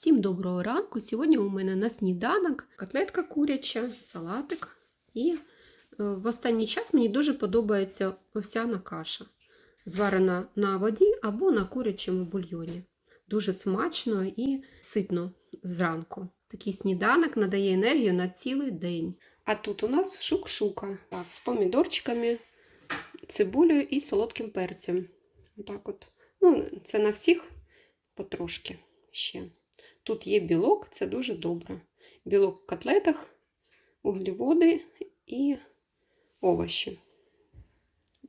Всім доброго ранку. Сьогодні у мене на сніданок котлетка куряча, салатик. І е, в останній час мені дуже подобається овсяна каша, зварена на воді або на курячому бульйоні. Дуже смачно і ситно зранку. Такий сніданок надає енергію на цілий день. А тут у нас шук-шука так, з помідорчиками, цибулею і солодким перцем. Отак от. Ну, це на всіх потрошки ще. Тут є білок, це дуже добре. Білок в котлетах, углеводи і овочі.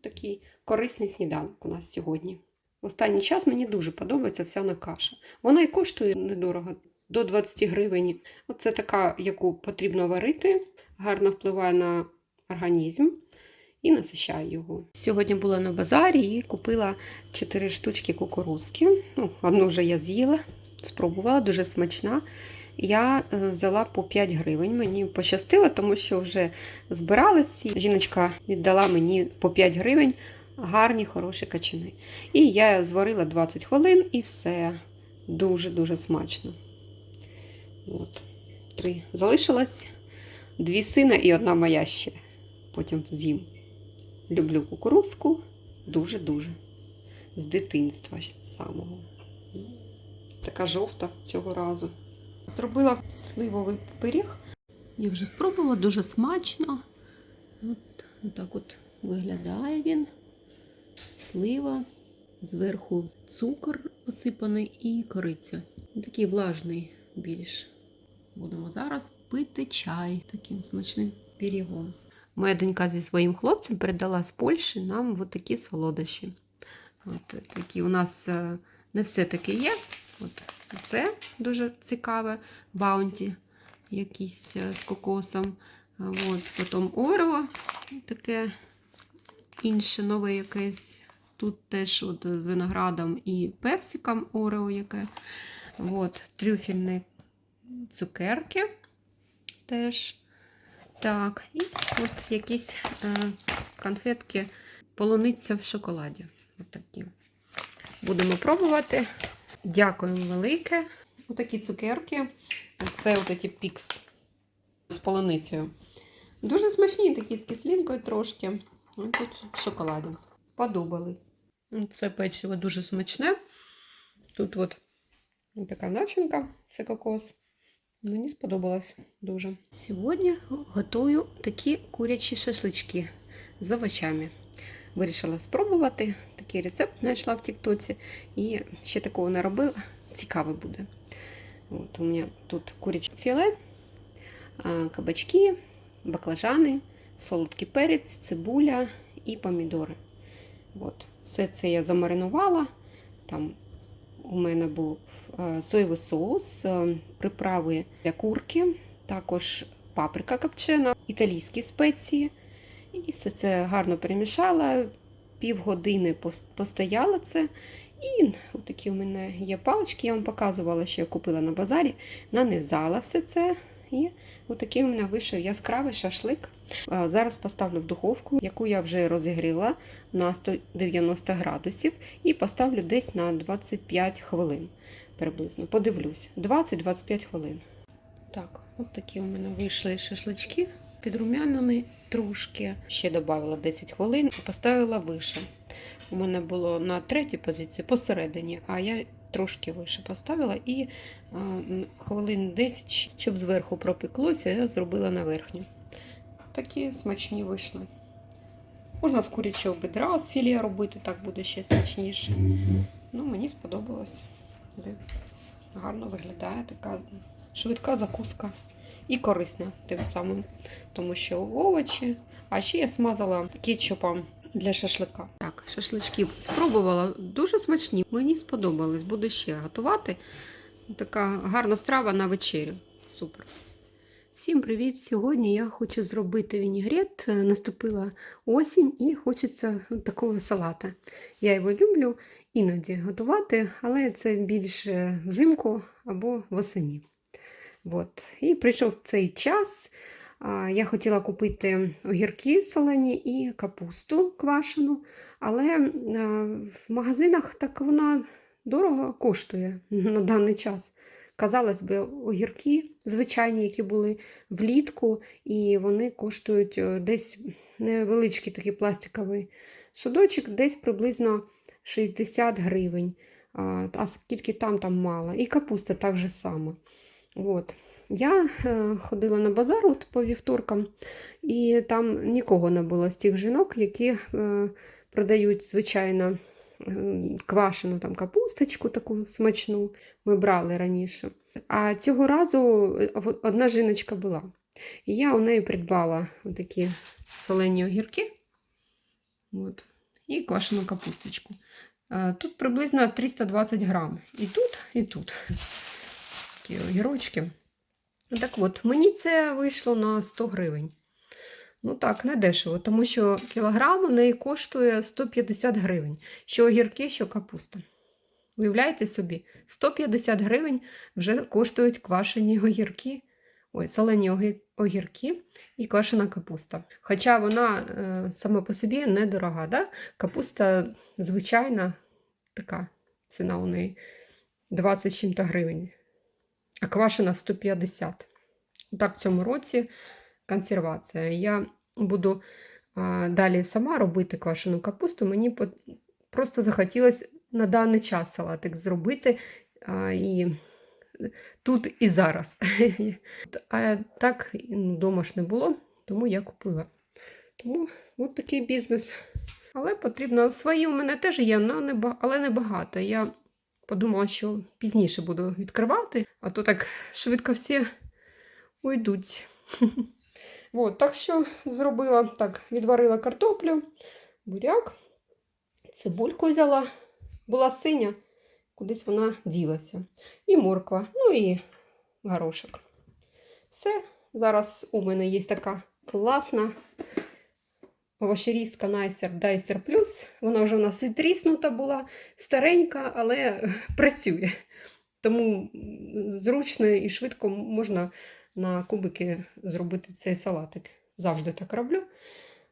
Такий корисний сніданок у нас сьогодні. В останній час мені дуже подобається всяна каша. Вона і коштує недорого, до 20 гривень. Оце така, яку потрібно варити, гарно впливає на організм і насищає його. Сьогодні була на базарі і купила 4 штучки кукурузки. Ну, одну вже я з'їла, спробувала, дуже смачна. Я е, взяла по 5 гривень. Мені пощастило, тому що вже збиралась. Жіночка віддала мені по 5 гривень гарні, хороші качани. І я зварила 20 хвилин і все. Дуже-дуже смачно. От. Три залишилось. Дві сина і одна моя ще. Потім з'їм. Люблю кукурузку дуже-дуже. З дитинства самого. Така жовта цього разу. Зробила сливовий пиріг. Я вже спробувала дуже смачно. От так от виглядає він. Слива. Зверху цукор посипаний і кориця. Такий влажний більш. Будемо зараз пити чай таким смачним пирігом. Моя донька зі своїм хлопцем передала з Польщі нам такі солодощі. От такі у нас е, не все таке є. От Це дуже цікаве баунті, якісь е, з кокосом. От, Потім Орео, таке інше нове якесь. Тут теж от з виноградом і персиком Орео яке. От, трюфельні цукерки теж. Так, і от якісь е, конфетки полуниця в шоколаді. От. Будемо пробувати. Дякуємо велике. Отакі цукерки. Це от пікс з полуницею. Дуже смачні, такі з кислинкою трошки. Тут в шоколаді. Сподобались. Це печиво дуже смачне. Тут от така начинка, це кокос. Мені сподобалось дуже. Сьогодні готую такі курячі шашлички з овочами. Вирішила спробувати. Такий рецепт знайшла в Тіктоці. І ще такого не робила. Цікаво буде. От У мене тут куряче філе, кабачки, баклажани, солодкий перець, цибуля і помідори. От. Все це я замаринувала. Там у мене був соєвий соус, приправи для курки, також паприка копчена, італійські спеції. І все це гарно перемішала, півгодини постояла це. І такі у мене є палички, я вам показувала, що я купила на базарі, нанизала все це. І отакий у мене вийшов яскравий шашлик. Зараз поставлю в духовку, яку я вже розігріла на 190 градусів, і поставлю десь на 25 хвилин приблизно. Подивлюсь, 20-25 хвилин. Так, от такі у мене вийшли шашлички, підрумянені трошки. Ще додала 10 хвилин і поставила вище. У мене було на третій позиції посередині, а я трошки вище поставила і а, хвилин 10, щоб зверху пропеклося, я зробила на верхню. Такі смачні вийшли. Можна з курячого бедра, з філія робити, так буде ще смачніше. Ну, Мені сподобалось. Гарно виглядає така швидка закуска. І корисна тим самим, тому що овочі. А ще я смазала кетчупом для шашлика. Так, шашлички спробувала дуже смачні. Мені сподобались. Буду ще готувати. Така гарна страва на вечерю. Супер. Всім привіт! Сьогодні я хочу зробити вінігрет. Наступила осінь і хочеться такого салата. Я його люблю іноді готувати, але це більше взимку або восені. От. І прийшов цей час. Я хотіла купити огірки солені і капусту квашену, але в магазинах так вона дорого коштує на даний час. казалось би, огірки звичайні, які були влітку, і вони коштують е, десь невеличкий такий пластиковий судочок, десь приблизно 60 гривень. А, скільки там, там мало. І капуста так же само. От. Я е, ходила на базар от по вівторкам, і там нікого не було з тих жінок, які е, продають, звичайно, е, квашену там капусточку таку смачну. Ми брали раніше. А цього разу одна жіночка була. І я у неї придбала такі солені огірки от, і квашену капусточку. Тут приблизно 320 грам. І тут, і тут. Такі огірочки. Так от, мені це вийшло на 100 гривень. Ну так, не дешево, тому що кілограм у неї коштує 150 гривень. Що огірки, що капуста. Уявляєте собі, 150 гривень вже коштують квашені огірки, ой, солені огірки і квашена капуста. Хоча вона е, сама по собі недорога. Да? Капуста звичайна така ціна у неї 20 чим-то гривень, а квашена 150. Так, в цьому році консервація. Я буду а, далі сама робити квашену капусту. Мені по- просто захотілося на даний час салатик зробити. А, і тут і зараз. А так ну, вдома ж не було, тому я купила. Тому от такий бізнес. Але потрібно свої у мене теж є, але не ба- але не багато. Я подумала, що пізніше буду відкривати, а то так швидко всі уйдуть. От, так що зробила так, відварила картоплю, буряк, цибульку взяла, була синя, кудись вона ділася. І морква, ну і горошок. Все. Зараз у мене є така класна овощерізка Найсер Дайсер Плюс. Вона вже у нас відріснута була, старенька, але працює. Тому зручно і швидко можна на кубики зробити цей салатик. Завжди так роблю.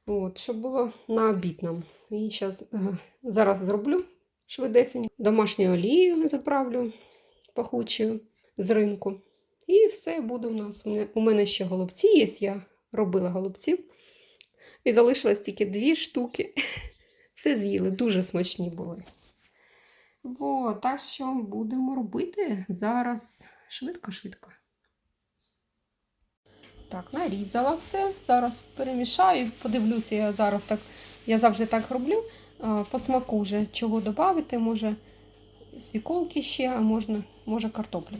От, щоб було на обід нам. І щас, е, зараз зроблю швидесенько. Домашньою олією заправлю пахучою з ринку. І все буде у нас. У мене- ще голубці є, я робила голубці. І залишилось тільки дві штуки. Все з'їли, дуже смачні були. Вот, так що будемо робити зараз швидко-швидко. Так, нарізала все. Зараз перемішаю. Подивлюся, я зараз так, я завжди так роблю. По смаку вже чого додати, може свіколки ще, а можна, може картоплю.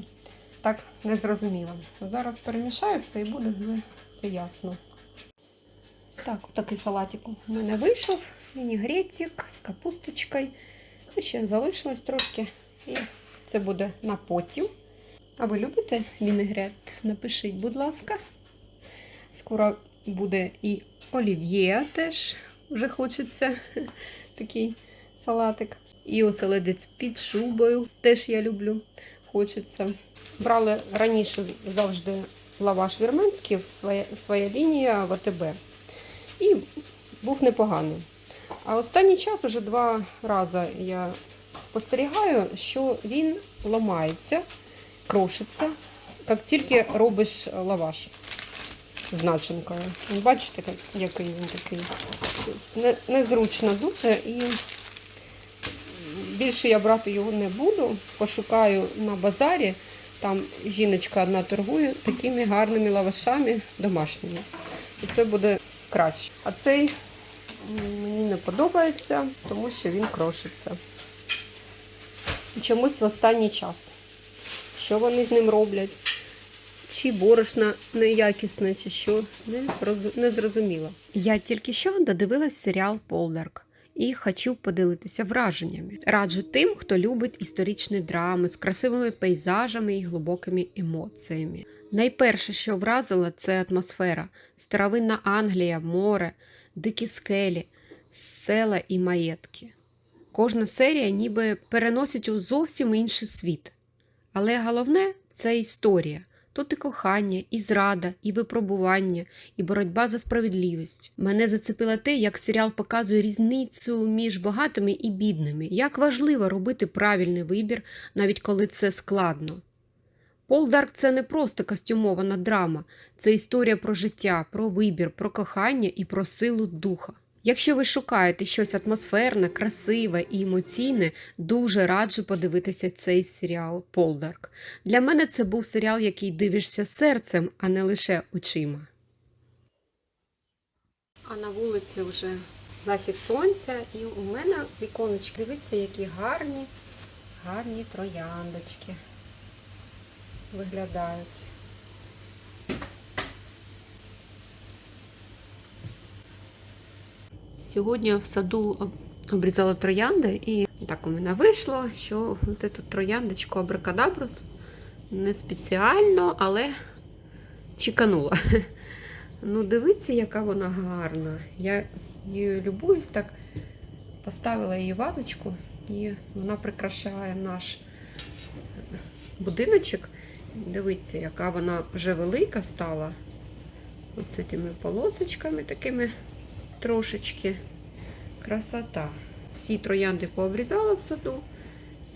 Так, не зрозуміло. Зараз перемішаю все і буде все ясно. Так, такий салатик у мене вийшов. Вінігретик з капусточкою. І ще залишилось трошки. І це буде на потім. А ви любите вінегрет? Напишіть, будь ласка. Скоро буде і олів'є теж вже хочеться такий салатик. І оселедець під шубою теж я люблю. Хочеться. Брали раніше завжди лаваш вірменський, своя, своя лінія в АТБ. І був непоганий. А останній час уже два рази я спостерігаю, що він ламається, крошиться, як тільки робиш лаваш з начинкою. Бачите, який він такий. Тобто Незручно дуже і більше я брати його не буду. Пошукаю на базарі. Там жіночка одна торгує такими гарними лавашами домашніми. І це буде краще. А цей мені не подобається, тому що він крошиться. Чомусь в останній час. Що вони з ним роблять? Чи борошна неякісне, чи що, не, не зрозуміло. Я тільки що додивилась серіал Полдарк і хочу поділитися враженнями. Раджу тим, хто любить історичні драми з красивими пейзажами і глибокими емоціями. Найперше, що вразило, це атмосфера, старовинна Англія, море, дикі скелі, села і маєтки. Кожна серія ніби переносить у зовсім інший світ. Але головне це історія. Тут і кохання, і зрада, і випробування, і боротьба за справедливість. Мене зацепило те, як серіал показує різницю між багатими і бідними, як важливо робити правильний вибір, навіть коли це складно. Полдарк це не просто костюмована драма, це історія про життя, про вибір, про кохання і про силу духа. Якщо ви шукаєте щось атмосферне, красиве і емоційне, дуже раджу подивитися цей серіал Полдарк. Для мене це був серіал, який дивишся серцем, а не лише очима. А на вулиці вже захід сонця, і у мене віконечки. Дивіться, які гарні, гарні трояндочки виглядають. Сьогодні в саду обрізала троянди, і так у мене вийшло, що от эту трояндочку абракадабрус не спеціально, але чеканула. Ну, дивіться, яка вона гарна. Я її любуюсь так. Поставила її вазочку, і вона прикрашає наш будиночок. Дивіться, яка вона вже велика стала. Ось з цими полосочками такими трошечки. Красота. Всі троянди пообрізала в саду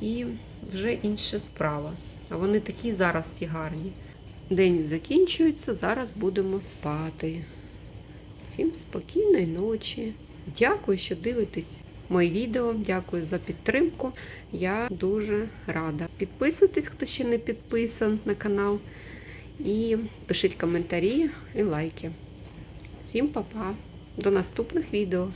і вже інша справа. А вони такі зараз всі гарні. День закінчується, зараз будемо спати. Всім спокійної ночі. Дякую, що дивитесь мої відео. Дякую за підтримку. Я дуже рада. Підписуйтесь, хто ще не підписан на канал. І пишіть коментарі і лайки. Всім па-па. До наступних відео.